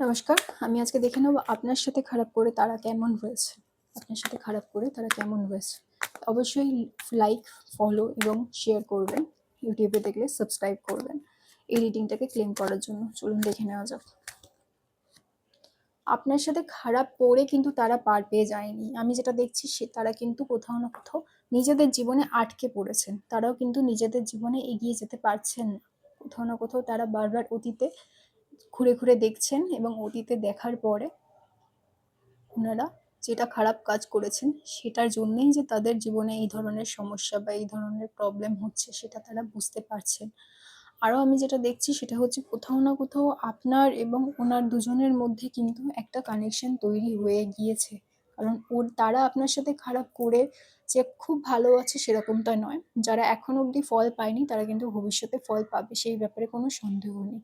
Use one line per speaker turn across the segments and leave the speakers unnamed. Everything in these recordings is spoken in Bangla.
নমস্কার, আমি আজকে দেখে নেব আপনার সাথে খারাপ করে তারা কেমন রয়েছে। আপনার সাথে খারাপ করে তারা কেমন রয়েছে। অবশ্যই লাইক ফলো এবং শেয়ার করবেন। ইউটিউবে দেখলে সাবস্ক্রাইব করবেন। এই রিডিংটাকে ক্লেম করার জন্য। চলুন দেখে নেওয়া যাক। আপনার সাথে খারাপ করে কিন্তু তারা পার পেয়ে যায়নি। আমি যেটা দেখছি সে তারা কিন্তু কোথাও না কোথাও নিজেদের জীবনে আটকে পড়েছেন। তারাও কিন্তু নিজেদের জীবনে এগিয়ে যেতে পারছেন না। কোথাও না কোথাও তারা বারবার অতীতে ঘুরে ঘুরে দেখছেন এবং অতীতে দেখার পরে ওনারা যেটা খারাপ কাজ করেছেন সেটার জন্যেই যে তাদের জীবনে এই ধরনের সমস্যা বা এই ধরনের প্রবলেম হচ্ছে, সেটা তারা বুঝতে পারছেন। আরও আমি যেটা দেখছি সেটা হচ্ছে কোথাও না কোথাও আপনার এবং ওনার দুজনের মধ্যে কিন্তু একটা কানেকশন তৈরি হয়ে গিয়েছে। কারণ ওর, তারা আপনার সাথে খারাপ করে যে খুব ভালো আছে সেরকমটা নয়। যারা এখন অবধি ফল পায়নি, তারা কিন্তু ভবিষ্যতে ফল পাবে, সেই ব্যাপারে কোনো সন্দেহ নেই।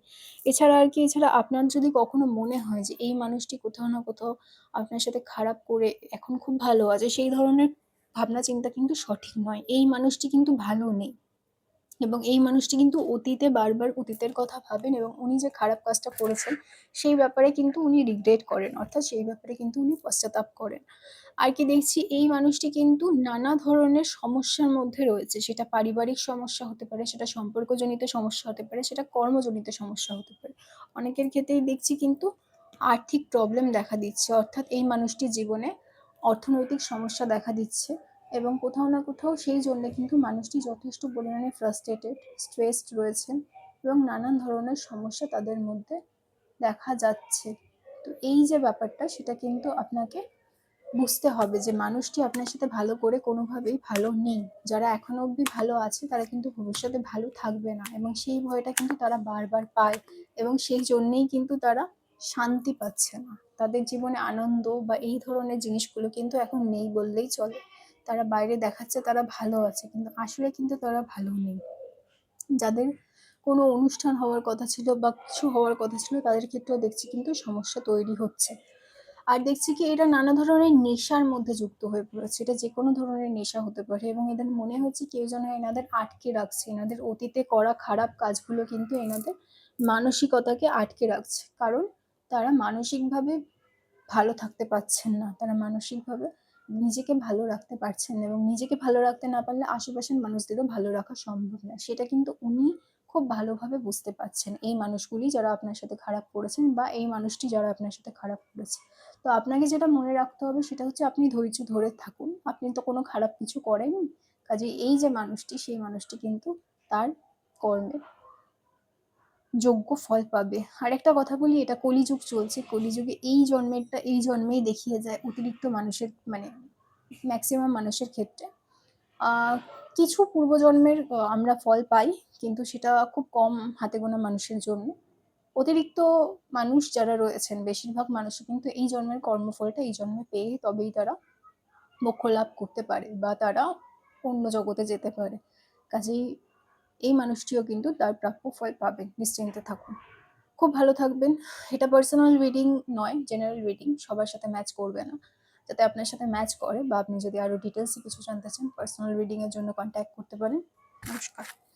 এছাড়া আর কি, এছাড়া আপনার যদি কখনো মনে হয় যে এই মানুষটি কোথাও না কোথাও আপনার সাথে খারাপ করে এখন খুব ভালো আছে, সেই ধরনের ভাবনা চিন্তা কিন্তু সঠিক নয়। এই মানুষটি কিন্তু ভালো নেই। এবং এই মানুষটি কিন্তু অতীতে বারবার অতীতের কথা ভাবেন এবং উনি যে খারাপ কাজটা করেছেন, সেই ব্যাপারে কিন্তু উনি রিগ্রেট করেন। অর্থাৎ সেই ব্যাপারে কিন্তু উনি পশ্চাতাপ করেন। আর কি দেখছি, এই মানুষটি কিন্তু নানা ধরনের সমস্যার মধ্যে রয়েছে। সেটা পারিবারিক সমস্যা হতে পারে, সেটা সম্পর্কজনিত সমস্যা হতে পারে, সেটা কর্মজনিত সমস্যা হতে পারে। অনেকের ক্ষেত্রেই দেখছি কিন্তু আর্থিক প্রবলেম দেখা দিচ্ছে। অর্থাৎ এই মানুষটি জীবনে অর্থনৈতিক সমস্যা দেখা দিচ্ছে। এবং কোথাও না কোথাও সেই জন্য কিন্তু মানুষটি যথেষ্ট পরিমাণে ফ্রাস্ট্রেটেড স্ট্রেসড রয়েছেন এবং নানান ধরনের সমস্যা তাদের মধ্যে দেখা যাচ্ছে। তো এই যে ব্যাপারটা, সেটা কিন্তু আপনাকে বুঝতে হবে যে মানুষটি আপনার সাথে ভালো করে কোনোভাবেই ভালো নেই। যারা এখনও অবধি ভালো আছে, তারা কিন্তু ভবিষ্যতে ভালো থাকবে না এবং সেই ভয়টা কিন্তু তারা বারবার পায় এবং সেই জন্যেই কিন্তু তারা শান্তি পাচ্ছে না। তাদের জীবনে আনন্দ বা এই ধরনের জিনিসগুলো কিন্তু এখন নেই বললেই চলে। তারা বাইরে দেখাচ্ছে তারা ভালো আছে, কিন্তু আসলে কিন্তু তারা ভালো নেই। যাদের কোনো অনুষ্ঠান হওয়ার কথা ছিল বা কিছু হওয়ার কথা ছিল তাদের ক্ষেত্রেও দেখছি কিন্তু সমস্যা তৈরি হচ্ছে। আর দেখছি কি এটা নানা ধরনের নেশার মধ্যে যুক্ত হয়ে পড়েছে, এটা যে কোনো ধরনের নেশা হতে পারে এবং এদের মনে হচ্ছে কেউ যেন এনাদের আটকে রাখছে, এনাদের অতীতে করা খারাপ কাজগুলো কিন্তু এনাদের মানসিকতাকে আটকে রাখছে। কারণ তারা মানসিকভাবে ভালো থাকতে পারছেন না, তারা মানসিকভাবে নিজেকে ভালো রাখতে পারছেন এবং নিজেকে ভালো রাখতে না পারলে আশেপাশের মানুষদেরও ভালো রাখা সম্ভব না। সেটা কিন্তু উনি খুব ভালোভাবে বুঝতে পারছেন। এই মানুষগুলি যারা আপনার সাথে খারাপ করেছেন বা এই মানুষটি যারা আপনার সাথে খারাপ করেছে। তো আপনাকে যেটা মনে রাখতে হবে সেটা হচ্ছে আপনি ধৈর্য ধরে থাকুন। আপনি তো কোনো খারাপ কিছু করেননি। কাজে এই যে মানুষটি, সেই মানুষটি কিন্তু তার কর্মের যোগ্য ফল পাবে। আর একটা কথা বলি, এটা কলিযুগ চলছে। কলিযুগে এই জন্মেরটা, এই জন্মেই দেখিয়ে যায় অতিরিক্ত মানুষের মানে ম্যাক্সিমাম মানুষের ক্ষেত্রে। কিছু পূর্বজন্মের আমরা ফল পাই, কিন্তু সেটা খুব কম হাতে গোনা মানুষের জন্য। অতিরিক্ত মানুষ যারা রয়েছেন, বেশিরভাগ মানুষই কিন্তু এই জন্মের কর্মফলটা এই জন্মে পেয়ে তবেই তারা মোক্ষ লাভ করতে পারে বা তারা অন্য জগতে যেতে পারে। কাজেই এই মানুষটিও কিন্তু তার প্রাপ্য ফল পাবেন নিশ্চিন্তে থাকুন। খুব ভালো থাকবেন। এটা পার্সোনাল রিডিং নয় জেনারেল রিডিং সবার সাথে ম্যাচ করবে না। যাতে আপনার সাথে ম্যাচ করে বা আপনি যদি আরও ডিটেলসে কিছু জানতে চান পার্সোনাল রিডিংয়ের জন্য কন্ট্যাক্ট করতে পারেন। নমস্কার।